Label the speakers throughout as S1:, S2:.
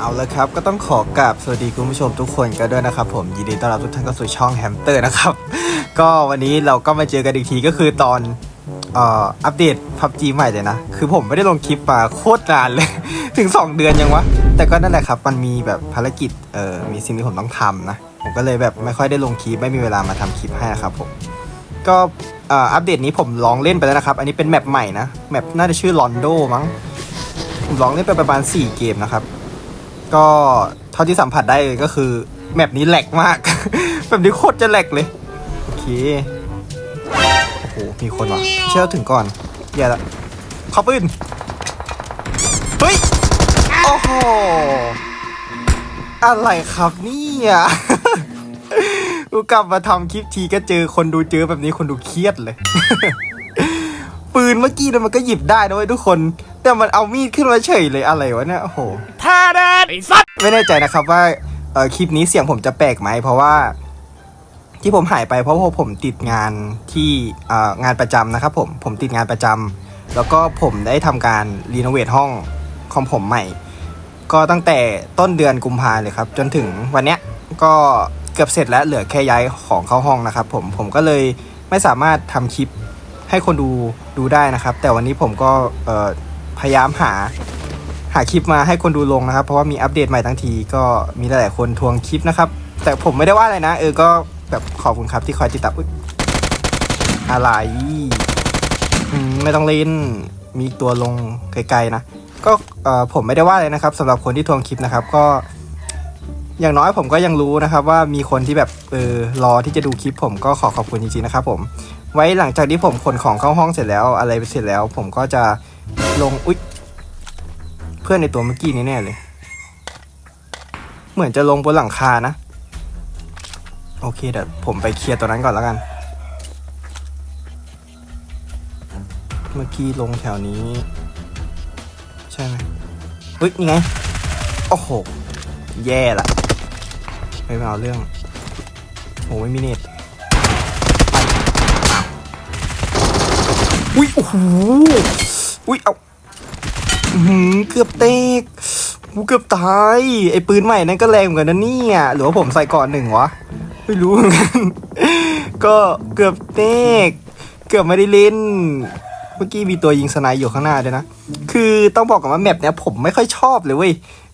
S1: เอาละครับ ก็ต้องขอกราบสวัสดีคุณผู้ชมทุกคนกันด้วยนะครับผมยินดีต้อนรับทุกท่านเข้าสู่ช่องแฮมสเตอร์นะครับ ก็วันนี้เราก็มาเจอกันอีกทีก็คือตอนเอ่ออัปเดตพับจีใหม่เลยนะ คือผมไม่ได้ลงคลิปมาโคตรนานเลย ถึง 2 เดือนยังวะ แต่ก็นั่นแหละครับ มันมีแบบภารกิจเอ่อมีสิ่งที่ผมต้องทำนะ ผมก็เลยแบบไม่ค่อยได้ลงคลิปไม่มีเวลามาทำคลิปให้ครับผมก็อัปเดตนี้ผมลองเล่นไปแล้วนะครับ อันนี้เป็นแมปใหม่นะ แมปน่าจะชื่อลอนโดมั้ง ผมลองเล่นไปประมาณ 4 เกมนะครับ ก็เท่าที่สัมผัสได้เลยก็คือแมปนี้แหลกมาก แบบนี้โคตรจะแหลกเลย โอเค โอ้โห มีคนว่ะ เชื่อถึงก่อนอย่าละเขอปืนเฮ้ย โอ้โห อะไรครับเนี่ยกูกลับมาทำคลิปทีก็เจอคนดูเจอแบบนี้คนดูเครียดเลย ปืนเมื่อกี้นี่ยมันก็หยิบได้นะเว้ยทุกคน แต่มันเอามีดขึ้นมาเฉยเลยอะไรวะเนี่ย โอ้โห
S2: ท่า ไอ้สัตว์
S1: ไม่แน่ใจนะครับว่าเออคลิปนี้เสียงผมจะแปลกไหมเพราะว่า ที่ผมหายไปเพราะว่าผมติดงานที่เอ่องานประจำนะครับผมผมติดงานประจำแล้วก็ผมได้ทำการรีโนเวทห้องของผมใหม่ ก็ตั้งแต่ต้นเดือนกุมภาเลยครับ จนถึงวันเนี้ยก็เกือบเสร็จแล้วเหลือแค่ย้ายของเข้าห้องนะครับ ผมผมก็เลยไม่สามารถทำคลิปให้คนดูดูได้นะครับ แต่วันนี้ผมก็เอ่อพยายามหา หาคลิปมาให้คนดูลงนะครับ เพราะว่ามีอัปเดตใหม่ทั้งทีก็มีหลายๆคนทวงคลิปนะครับ แต่ผมไม่ได้ว่าอะไรนะ เออก็แบบขอบคุณครับที่คอยติดตามอุ๊ยอะไรอืมไม่ต้องเล่นมีตัวลงไกลๆนะ ก็เออผมไม่ได้ว่าอะไรนะครับสำหรับคนที่ทวงคลิปนะครับ ก็ อย่างน้อยผมก็ยังรู้นะครับ ว่ามีคนที่แบบเออรอที่จะดูคลิป ผมก็ขอขอบคุณจริงๆนะครับ ผม ไว้หลังจากที่ผมขนของเข้าห้องเสร็จแล้ว อะไรเสร็จแล้ว ผมก็จะลงอุ๊ย พื่อนในตัวเมื่อกี้นี้แน่เลย เหมือนจะลงบนหลังคานะ โอเคเดี๋ยวผมไปเคลียร์ตัวนั้นก่อนแล้วกัน เมื่อกี้ลงแถวนี้ ใช่ไหมเฮ้ยนี่ไง โอ้โห แย่ละไม่เอาเรื่องโหไม่มีเน็ตไปอ้าวอุ้ยโอ้โหอุ้ยเอา หือเกือบเตกกูเกือบตาย ไอ้ปืนใหม่นั่นก็แรงเหมือนกันนะเนี่ยหรือว่าผมใส่ก่อนหนึ่งวะ ไม่รู้เหมือนกัน ก็เกือบเตกเกือบไม่ได้เล่น เมื่อกี้มีตัวยิงสไนด์อยู่ข้างหน้าด้วยนะ คือต้องบอกก่อนว่าแมปเนี้ยผมไม่ค่อยชอบเลยเว้ย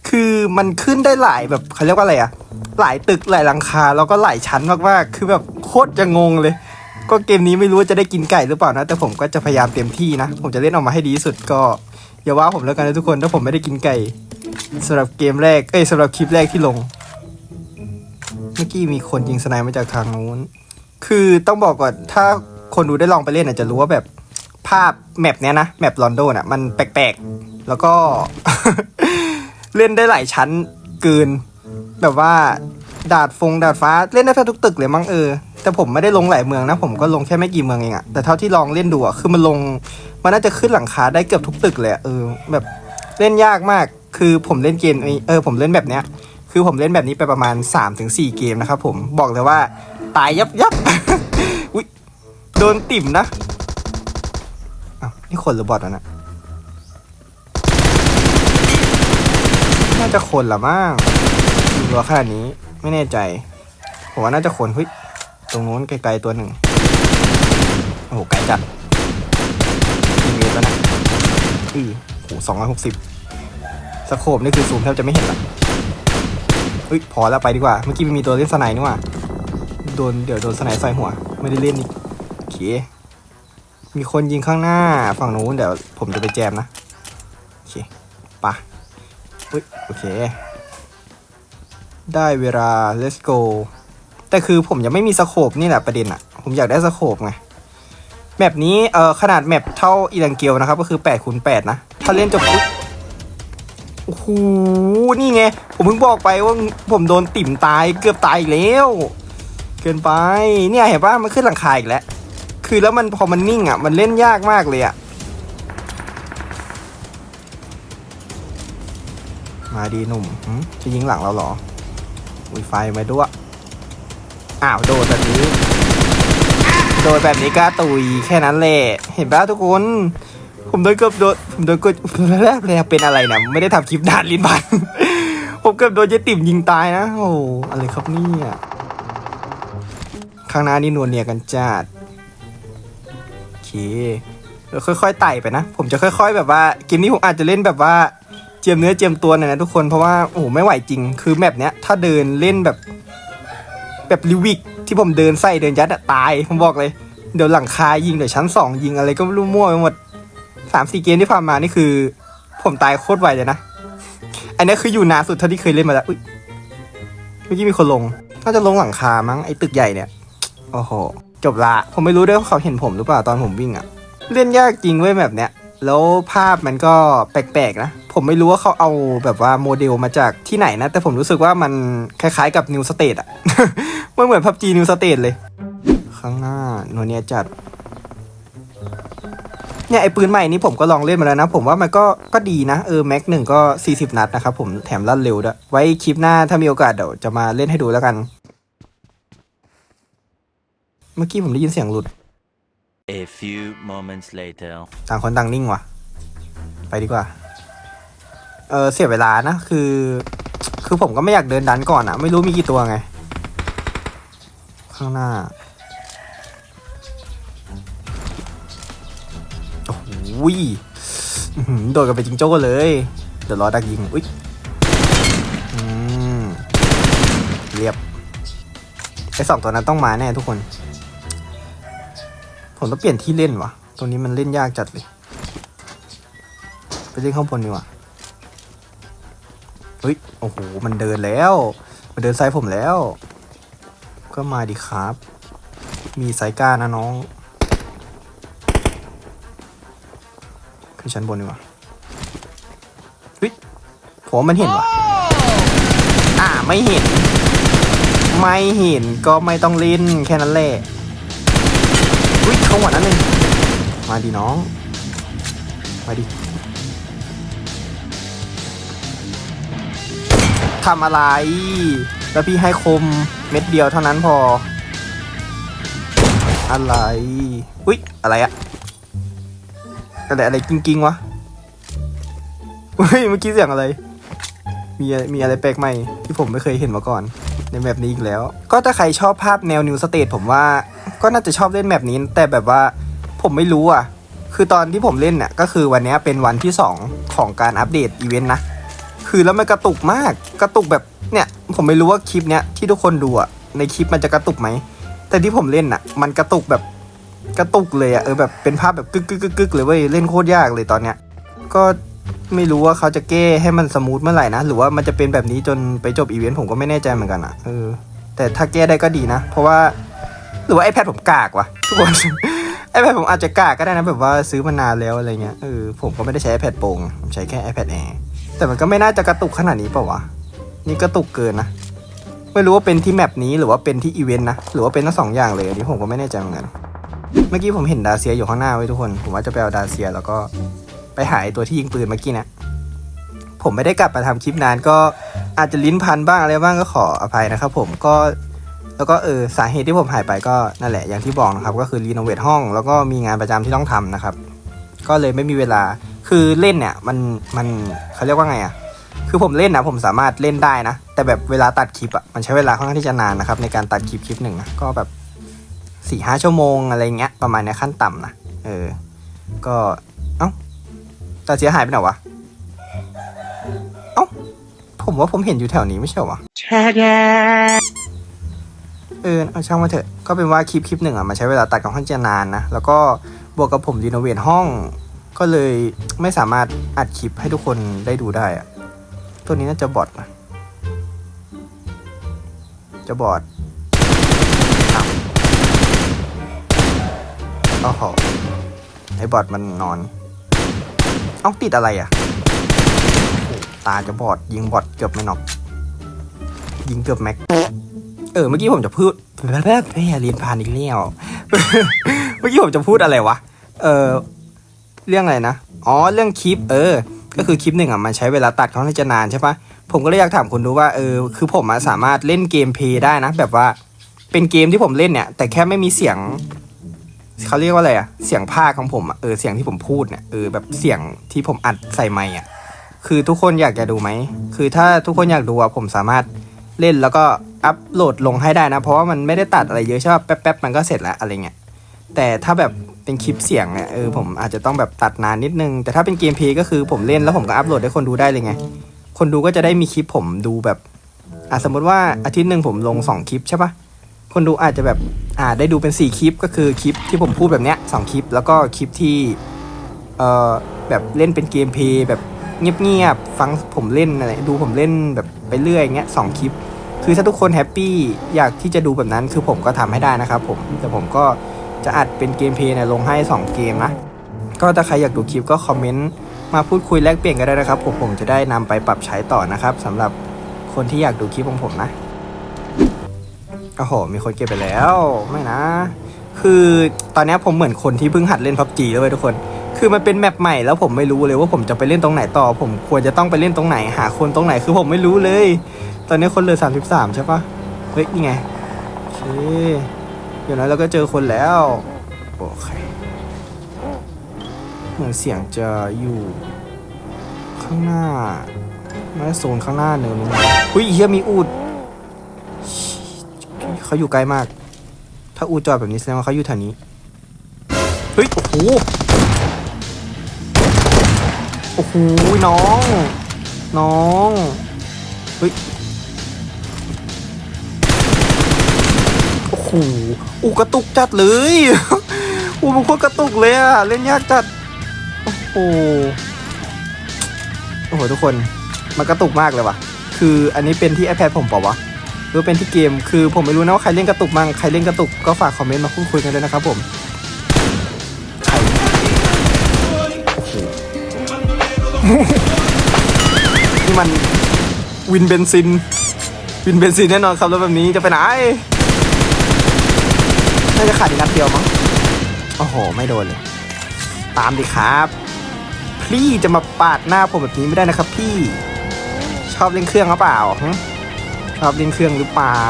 S1: คือมันขึ้นได้หลายแบบเขาเรียกว่าอะไรอะหลายตึกหลายหลังคาแล้วก็หลายชั้นมากๆ คือแบบโคตรจะงงเลย ก็เกมนี้ไม่รู้ว่าจะได้กินไก่หรือเปล่านะ แต่ผมก็จะพยายามเต็มที่นะ ผมจะเล่นออกมาให้ดีที่สุดก็ อย่าว่าผมแล้วกันนะทุกคนถ้าผมไม่ได้กินไก่สำหรับเกมแรก เอ้ยสำหรับคลิปแรกที่ลง เมื่อกี้มีคนยิงสไนด์มาจากทางนู้น คือต้องบอกก่อน ถ้าคนดูได้ลองไปเล่นอาจจะรู้ว่าแบบภาพแมปเนี้ยนะแมปลอนโดน่ะมันแปลกๆ แล้วก็ เล่นได้หลายชั้นเกิน แบบว่า ดาดฟงดาดฟ้าเล่นได้แทบทุกตึกเลยมั้งเออแต่ผมไม่ได้ลงหลายเมืองนะผมก็ลงแค่ไม่กี่เมืองเองอะแต่เท่าที่ลองเล่นดูอะคือมันลงมันน่าจะขึ้นหลังคาได้เกือบทุกตึกเลยเออแบบเล่นยากมาก คือผมเล่นเกมเออผมเล่นแบบเนี้ย คือผมเล่นแบบนี้ไปประมาณ 3-4 เกมนะครับผมบอกเลยว่าตายยับยับอุ้ยโดนติ่มนะอ้าวนี่คนหรือบอทอะนะน่าจะคนละมั้งรัวขนาดนี้ ไม่แน่ใจผมว่าน่าจะคนเฮ้ยตรงโน้นไกลๆตัวหนึ่งโอ้โหไกลจัดกี่เมตรแล้วนะอือโหสองร้อยหกสิบสโคปนี่คือซูมแทบจะไม่เห็นละเฮ้ยพอแล้วไปดีกว่า เมื่อกี้มันมีตัวเล่นสไนด์นี่ว่าโดนเดี๋ยวโดนสไนด์ใส่หัว ไม่ได้เล่นอีกโอเคมีคนยิงข้างหน้าฝั่งนู้นเดี๋ยวผมจะไปแจมนะ โอเคปะอุ้ยโอเค ได้เวลา let's go แต่คือผมยังไม่มีสโคปนี่แหละประเด็นอะผมอยากได้สโคปไงแมปนี้เอ่อขนาดแมปเท่าอีลังเกลนะครับ ก็คือ8คูณ8นะ ถ้าเล่นจบปุ๊บโอ้โหนี่ไง ผมเพิ่งบอกไปว่าผมโดนติ่มตายเกือบตายอีกแล้ว เกินไป เนี่ยเห็นปะมันขึ้นหลังคาอีกแล้ว คือแล้วมันพอมันนิ่งอะ มันเล่นยากมากเลยอะ มาดีหนุ่มจะยิงหลังเราเหรอ อุ้ยไฟมาด้วย อ้าวโดนแบบนี้ โดนแบบนี้ก็ตุยแค่นั้นแหละ เห็นปะทุกคน ผมโดนเกือบโดนผมโดนเกือบแล้วเป็นอะไรนะไม่ได้ทำคลิปนานลิ้นพันผมเกือบโดนเจติ่มยิงตายนะ โอ้โหอะไรครับเนี่ยข้างหน้านี่นวลเนียกันจัดโอเคเดี๋ยวค่อยๆไต่ไปนะ ผมจะค่อย ๆ แบบว่าเกมนี้ผมอาจจะเล่นแบบว่า จียมเนื้อเจียมตัวหน่อยนะทุกคนเพราะว่าโอ้โหไม่ไหวจริง คือแมปเนี้ยถ้าเดินเล่นแบบ แบบลิวิกที่ผมเดินใส่เดินยัดอะตายผมบอกเลย เดี๋ยวหลังคายิงเดี๋ยวชั้นสองยิงอะไรก็ไม่รู้มั่วไปหมดสามสี่เกมที่ผ่านมานี่คือ ผมตายโคตรไวเลยนะอันนี้คืออยู่นานสุดเท่าที่เคยเล่นมาแล้วอุ้ยเมื่อกี้มีคนลงน่าจะลงหลังคามั้งไอ้ตึกใหญ่เนี่ยโอ้โหจบละผมไม่รู้ด้วยว่าเขาเห็นผมหรือเปล่าตอนผมวิ่งอะเล่นยากจริงเว้ยแบบเนี้ยแล้วภาพมันก็แปลกๆนะ ผมไม่รู้ว่าเขาเอาแบบว่าโมเดลมาจากที่ไหนนะ แต่ผมรู้สึกว่ามันคล้ายๆกับ New State อะมันเหมือนพับจี New State เลย ข้างหน้าโนเนียจัดเนี่ยไอ้ปืนใหม่นี้ผมก็ลองเล่นมาแล้วนะ ผมว่ามันก็ก็ดีนะ เออแม็กหนึ่งก็ 40 นัดนะครับผมแถมลั่นเร็วด้วย ไว้คลิปหน้าถ้ามีโอกาสเดี๋ยวจะมาเล่นให้ดูแล้วกัน เมื่อกี้ผมได้ยินเสียงหลุด
S3: A few moments later.
S1: ต่างคนต่างนิ่งว่ะ ไปดีกว่า เออเสียเวลานะ คือ คือผมก็ไม่อยากเดินดันก่อนอะไม่รู้มีกี่ตัวไง ข้างหน้าโอ้ยโดดกันไปจิงโจ้เลย เดี๋ยวรอดักยิงอุ้ยเรียบไอสองตัวนั้นต้องมาแน่ทุกคน ผมต้องเปลี่ยนที่เล่นวะตรงนี้มันเล่นยากจัดเลย ไปเล่นข้างบนดีกว่า เฮ้ย โอ้โห มันเดินแล้ว มันเดินไซส์ผมแล้ว ก็มาดีครับ มีสายก้านะน้อง ขึ้นชั้นบนดีกว่าเฮ้ยผมมันเห็นว่ะ อ่า ไม่เห็น ไม่เห็นก็ไม่ต้องเล่นแค่นั้นแหละอุ้ยเข้าหัวนั้นหนึ่งมาดิน้อง มาดิ ทำอะไร แล้วพี่ให้คมเม็ดเดียวเท่านั้นพอ อะไร อุ้ยอะไรอะอะไรอะไรกิ้งกิ้งๆวะเฮ้ยเมื่อกี้เสียงอะไร มีมีอะไรแปลกใหม่ที่ผมไม่เคยเห็นมาก่อน ในแมปนี้อีกแล้ว ก็ถ้าใครชอบภาพแนวนิวสเตทผมว่า ก็น่าจะชอบเล่นแมปนี้ แต่แบบว่าผมไม่รู้อะ คือตอนที่ผมเล่นเนี่ยก็คือวันนี้เป็นวันที่ 2 ของการอัปเดตอีเวนต์นะ คือแล้วมันกระตุกมากกระตุกแบบเนี่ยผมไม่รู้ว่าคลิปเนี้ยที่ทุกคนดูอะในคลิปมันจะกระตุกไหมแต่ที่ผมเล่นอะมันกระตุกแบบกระตุกเลยอะเออแบบเป็นภาพแบบกึกกึกกึกกึกเลยเว้ยเล่นโคตรยากเลยตอนเนี้ยก็ไม่รู้ว่าเขาจะแก้ให้มันสมูทเมื่อไหร่นะหรือว่ามันจะเป็นแบบนี้จนไปจบอีเวนต์ผมก็ไม่แน่ใจเหมือนกันอะเออแต่ถ้าแก้ได้ก็ดีนะ เพราะว่าหรือว่า iPad ผมกากว่ะทุกคน iPad ผมอาจจะกากก็ได้นะแบบว่าซื้อมานานแล้วอะไรเงี้ยเออผมก็ไม่ได้ใช้ iPad โปร่งผมใช้แค่ iPad Air แต่มันก็ไม่น่าจะกระตุกขนาดนี้เปล่าวะ นี่กระตุกเกินนะ ไม่รู้ว่าเป็นที่แมปนี้หรือว่าเป็นที่อีเวนต์นะ หรือว่าเป็นทั้งสองอย่างเลยอันนี้ผมก็ไม่แน่ใจเหมือนกัน เมื่อกี้ผมเห็นดาเซียอยู่ข้างหน้าไว้ทุกคน ผมว่าจะไปเอาดาเซียแล้วก็ไปหาไอ้ตัวที่ยิงปืนเมื่อกี้นะผมไม่ได้กลับมาทำคลิปนานก็อาจจะลิ้นพันบ้างอะไรบ้างก็ขออภัยนะครับผมก็แล้วก็เออสาเหตุที่ผมหายไปก็นั่นแหละอย่างที่บอกนะครับก็คือรีโนเวทห้อง แล้วก็มีงานประจำที่ต้องทำนะครับ ก็เลยไม่มีเวลา คือเล่นเนี่ยมันมันเขาเรียกว่าไงอะคือผมเล่นนะผมสามารถเล่นได้นะ แต่แบบเวลาตัดคลิปอะมันใช้เวลาค่อนข้างที่จะนานนะครับในการตัดคลิปคลิปหนึ่งนะก็แบบสี่ห้าชั่วโมงอะไรเงี้ยประมาณเนี้ยขั้นต่ำนะเออ ก็เอ้าตาเสียหายไปไหนวะเอ้าผมว่าผมเห็นอยู่แถวนี้ไม่ใช่หรอวะเออเอาช่างมาเถอะก็เป็นว่าคลิปคลิปหนึ่งอะมันใช้เวลาตัดค่อนข้างจะนานนะแล้วก็บวกกับผมรีโนเวทห้อง ก็เลยไม่สามารถอัดคลิปให้ทุกคนได้ดูได้อะตัวนี้น่าจะบอทนะจะบอทอ้าวโอ้โหไอ้บอทมันนอน เอ้าติดอะไรอะ ตาจะบอดยิงบอทเกือบไม่นอก ยิงเกือบแม็ก เออเมื่อกี้ผมจะพูดแป๊บแป๊บเรียนผ่านอีกแล้ว เมื่อกี้ผมจะพูดอะไรวะ เออ เรื่องอะไรนะ อ๋อ เรื่องคลิป เออ ก็คือคลิปหนึ่งอะ มันใช้เวลาตัดค่อนข้างจะนานใช่ปะผมก็เลยอยากถามคุณดูว่า เออ คือผมสามารถเล่นเกมเพย์ได้นะ แบบว่า เป็นเกมที่ผมเล่นเนี่ย แต่แค่ไม่มีเสียง เขาเรียกว่าอะไรอะเสียงภาคของผมอะเออ เสียงที่ผมพูดเนี่ย เออ แบบเสียงที่ผมอัดใส่ไมค์อะคือทุกคนอยากจะดูไหม คือถ้าทุกคนอยากดูอะผมสามารถเล่นแล้วก็อัพโหลดลงให้ได้นะ เพราะว่ามันไม่ได้ตัดอะไรเยอะใช่ป่ะ แป๊บๆ มันก็เสร็จแล้วอะไรเงี้ย แต่ถ้าแบบ เป็นคลิปเสียงเนี่ยเออผมอาจจะต้องแบบตัดนานนิดนึง แต่ถ้าเป็นเกมเพลย์ก็คือผมเล่นแล้วผมก็อัพโหลดให้คนดูได้เลยไง คนดูก็จะได้มีคลิปผมดูแบบอะสมมติว่าอาทิตย์หนึ่งผมลงสองคลิปใช่ปะคนดูอาจจะแบบอ่าได้ดูเป็นสี่คลิปก็คือคลิปที่ผมพูดแบบเนี้ยสองคลิป แล้วก็คลิปที่เอ่อแบบเล่นเป็นเกมเพลย์แบบเงียบๆฟังผมเล่นอะไรดูผมเล่นแบบไปเรื่อยอย่างเงี้ยสองคลิป คือถ้าทุกคนแฮปปี้อยากที่จะดูแบบนั้นคือผมก็ทำให้ได้นะครับผมแต่ผมก็ จะอัดเป็นเกมเพลย์เนี่ยลงให้ 2 เกมนะ ก็ถ้าใครอยากดูคลิปก็คอมเมนต์มาพูดคุยแลกเปลี่ยนกันได้นะครับ ผมผมจะได้นำไปปรับใช้ต่อนะครับสำหรับคนที่อยากดูคลิปของผมนะโอ้โหมีคนเก็บไปแล้วไม่นะ คือตอนนี้ผมเหมือนคนที่เพิ่งหัดเล่นพับจีแล้วเว้ยทุกคน คือมันเป็นแมปใหม่แล้วผมไม่รู้เลยว่าผมจะไปเล่นตรงไหนต่อ ผมควรจะต้องไปเล่นตรงไหน หาคนตรงไหนคือผมไม่รู้เลย ตอนนี้คนเลือสามสิบสามใช่ปะเฮ้ยนี่ไงโอเค เดี๋ยวนั้นเราก็เจอคนแล้วโอเคเหมือนเสียงจะอยู่ข้างหน้าน่าโซนข้างหน้าเนินนู้นอุ้ยเฮียมีอูดเขาอยู่ไกลมาก ถ้าอูดจอดแบบนี้แสดงว่าเขาอยู่แถวนี้เฮ้ยโอ้โหโอ้โหน้อง น้องเฮ้ยโอ้โห อูกระตุกจัดเลยอูมันโคตรกระตุกเลยอะเล่นยากจัด โอ้โห โอ้โหทุกคน มันกระตุกมากเลยว่ะ คืออันนี้เป็นที่ iPad ผมเปล่าวะ หรือเป็นที่เกม คือผมไม่รู้นะว่าใครเล่นกระตุกมั่ง ใครเล่นกระตุกก็ฝากคอมเมนต์มาพูดคุยกันด้วยนะครับผมใครโอ้โหนี่มันวินเบนซิน วินเบนซินแน่นอนครับรถแบบนี้จะไปไหน น่าจะขาดอีกนัดเดียวมั้ง โอ้โห ไม่โดนเลย ตามดิครับ พี่จะมาปาดหน้าผมแบบนี้ไม่ได้นะครับ พี่ ชอบเล่นเครื่องหรือเปล่าชอบเล่นเครื่องหรือเปล่า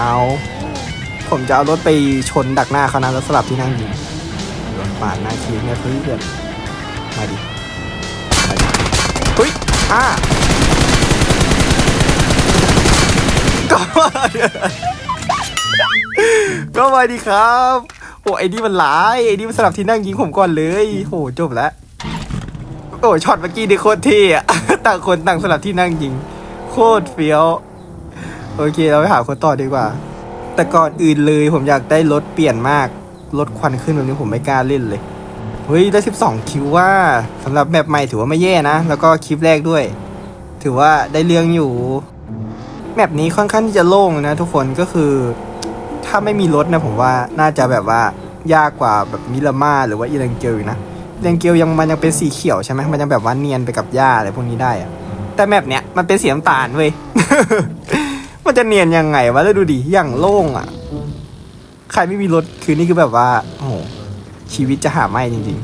S1: ผมจะเอารถไปชนดักหน้าเขานะแล้วสลับที่นั่งยิงปาดหน้าคิงเนี่ยเพื่อนมาดิมาดิเฮ้ยอ่าก็มาก็มาดีครับ อ้ไอ้นี่มันหลายไอ้นี่มันสลับที่นั่งยิงผมก่อนเลยโอ้จบแล้วโอ้ช็อตเมื่อกี้นี่โคตรเท่อะต่างคนต่างสลับที่นั่งยิง โคตรเฟี้ยว โอเคเราไปหาคนต่อดีกว่า แต่ก่อนอื่นเลยผมอยากได้รถเปลี่ยนมากรถควันขึ้นแบบนี้ผมไม่กล้าเล่นเลยเฮ้ยได้ 12 คิวว่าสำหรับแบบใหม่ถือว่าไม่แย่นะ แล้วก็คลิปแรกด้วย ถือว่าได้เรื่องอยู่แมปนี้ค่อนข้างที่จะโล่งนะทุกคนก็คือ ถ้าไม่มีรถนะผมว่าน่าจะแบบว่ายากกว่าแบบมิลามาหรือว่าอีรังเกลอยู่นะอีรังเกลยังมันยังเป็นสีเขียวใช่ไหมมันยังแบบว่าเนียนไปกับหญ้าอะไรพวกนี้ได้อะแต่แมปเนี้ยมันเป็นสีน้ำตาลเว้ยมันจะเนียนยังไงวะแล้วดูดิอย่างโล่งอะ ใครไม่มีรถคือนี่คือแบบว่าโอ้โหชีวิตจะหาไม่จริง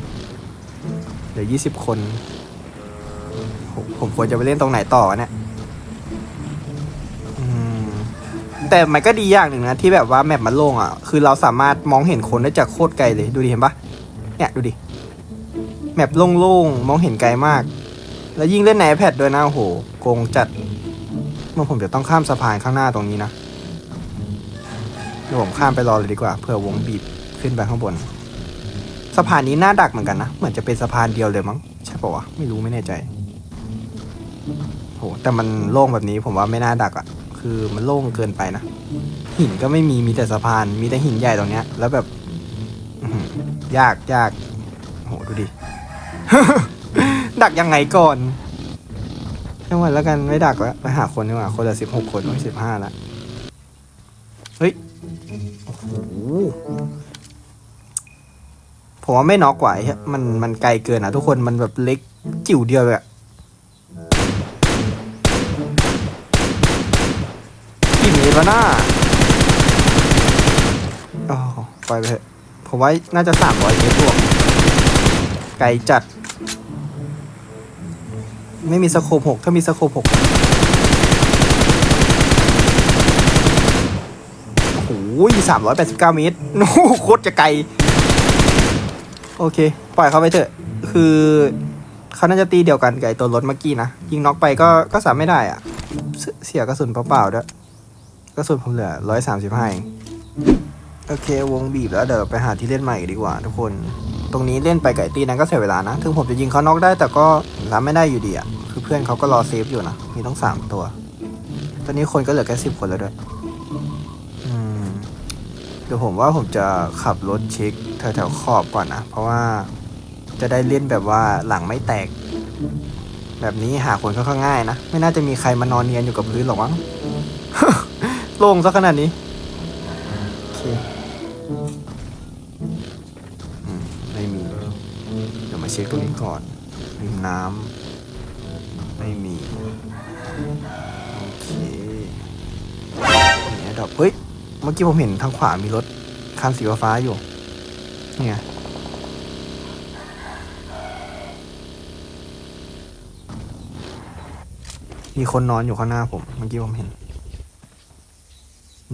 S1: ๆเหลือยี่สิบคน ผมควรจะไปเล่นตรงไหนต่อเนี่ย แต่มันก็ดีอย่างหนึ่งนะที่แบบว่าแมปมันโล่งอะ คือเราสามารถมองเห็นคนได้จากโคตรไกลเลยดูดิเห็นปะเนี่ยดูดิแมปโล่งๆมองเห็นไกลมาก แล้วยิ่งเล่นใน iPad ด้วยนะโอ้โหโกงจัดเมื่อผมจะต้องข้ามสะพานข้างหน้าตรงนี้นะเดี๋ยวผมข้ามไปรอเลยดีกว่าเผื่อวงบีบขึ้นไปข้างบนสะพานนี้น่าดักเหมือนกันนะ เหมือนจะเป็นสะพานเดียวเลยมั้ง ใช่ปะวะ ไม่รู้ไม่แน่ใจ โห แต่มันโล่งแบบนี้ผมว่าไม่น่าดักอะ คือมันโล่งเกินไปนะ หินก็ไม่มีมีแต่สะพาน มีแต่หินใหญ่ตรงเนี้ย แล้วแบบยากยากโหดูดิ ดักยังไงก่อนช่างวันแล้วกันไม่ดักแล้วไปหาคนดีกว่าคนละสิบหกคนไม่สิบห้าละเฮ้ยโอ้โหผมว่าไม่น็อกไหวมันมันไกลเกินอะ ทุกคนมันแบบเล็กจิ๋วเดียวเลยอะ วะหน้าโอ๋อปล่อยไปเถอะผมว่าน่าจะสามร้อยเมตรบวกไกลจัด ไม่มีสโคปหกถ้ามีสโคปหกโอ้โหสามร้อยแปดสิบเก้าเมตรโอ้โคตรจะไกล โอเค ปล่อยเขาไปเถอะ คือเขาน่าจะตีเดียวกันกับตัวรถเมื่อกี้นะ ยิงน็อกไปก็ก็สามไม่ได้อะเสเสียกระสุนเปล่าๆด้วย กระสุนผมเหลือร้อยสามสิบห้าโอเควงบีบแล้วเดี๋ยวไปหาที่เล่นใหม่ดีกว่า ทุกคน ตรงนี้เล่นไปไก่ตีนั้นก็เสียเวลานะ ถึงผมจะยิงเขานอกได้แต่ก็รับไม่ได้อยู่ดีอะคือเพื่อนเขาก็รอเซฟอยู่นะ มีต้องสามตัว ตอนนี้คนก็เหลือแค่สิบคนแล้วด้วยอืมเดี๋ยวผมว่าผมจะขับรถเช็คแถวๆขอบก่อนนะ เพราะว่าจะได้เล่นแบบว่าหลังไม่แตก แบบนี้หาคนค่อนข้างง่ายนะ ไม่น่าจะมีใครมานอนเนียนอยู่กับพื้นหรอกมั้ง โล่งซะขนาดนี้โอเคอืมไม่มี เดี๋ยวมาเช็คตรงนี้ก่อนริมน้ำไม่มี โอเคเนี่ยดอกเฮ้ย เมื่อกี้ผมเห็นทางขวามีรถคันสีฟ้าๆอยู่นี่ไงมีคนนอนอยู่ข้างหน้าผม เมื่อกี้ผมเห็น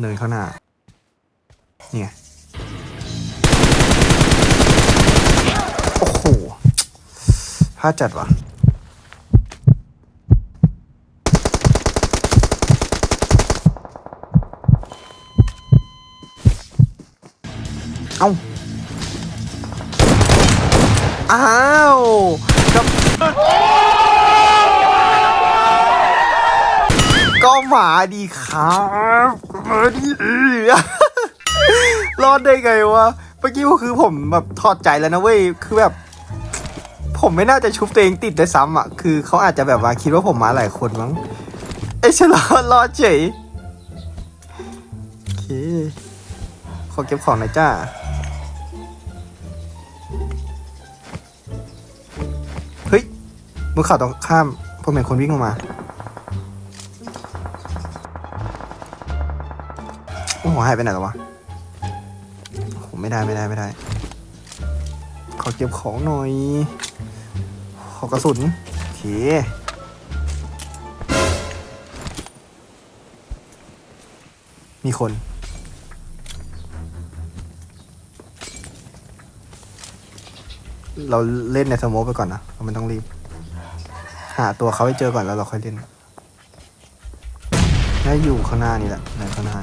S1: เนินข้างหน้านี่ไงโอ้โหพลาดจัดว่ะเอ้า อ้าวกับก็หมาดีครับ มาดีรอดได้ไงวะ เมื่อกี้ก็คือผมแบบถอดใจแล้วนะเว้ย คือแบบ ผมไม่น่าจะชุบตัวเองติดได้วยซ้ำอะ คือเขาอาจจะแบบว่าคิดว่าผมมาหลายคนมั้งเอ้ยฉันรอดรอดเฉยโอเค ขอเก็บของหน่อยจ้าเฮ้ยบนเขาตรงข้าม ผมเห็นคนวิ่งลงมา โอ้โหายไปไหนแล้ววะโหไม่ได้ไม่ได้ไม่ได้ ขอเก็บของหน่อย ขอกระสุนโอเคมีคน เราเล่นในสโมกไปก่อนนะเราไม่ต้องรีบ หาตัวเขาให้เจอก่อนแล้วเราค่อยเล่นน่าอยู่ข้างหน้านี่แหละในข้างหน้า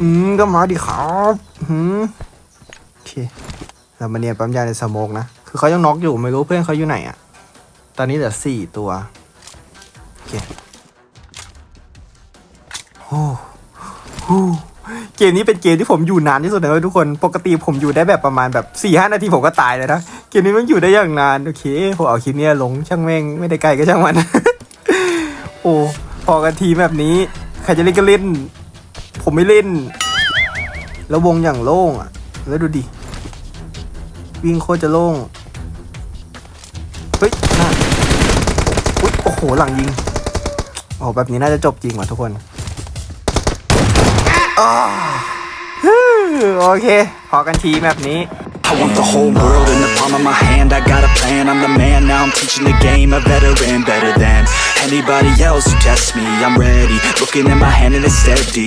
S1: อืมก็มาดิครับอืมโอเคเรามาเนียนปั๊มยาในสโมกนะ คือเขายังน็อกอยู่ไม่รู้เพื่อนเขาอยู่ไหนอะตอนนี้เหลือสี่ตัว โอเคโอ้โหเกมนี้เป็นเกมที่ผมอยู่นานที่สุดเลยทุกคน ปกติผมอยู่ได้แบบประมาณแบบสี่ห้านาทีผมก็ตายเลยนะ เกมนี้มันอยู่ได้อย่างนาน โอเคผมเอาคลิปเนี้ลงช่างแม่งไม่ได้ไกลก็ช่างมัน โอ้ พอกันทีแบบนี้ ใครจะเล่นก็เล่น ผมไม่เล่น แล้ววงอย่างโล่งอะ แล้วดูดิ วิ่งโคตรจะโล่ง เฮ้ยน้าอุ๊ยโอ้โห หลังยิง โอ้แบบนี้น่าจะจบจริงว่ะทุกคนโอเค พอกันทีแบบนี้
S4: I want the whole world in the palm of my hand I got a plan, I'm the man Now I'm teaching the game, a veteran Better than anybody else who tests me I'm ready, looking at my hand and it's steady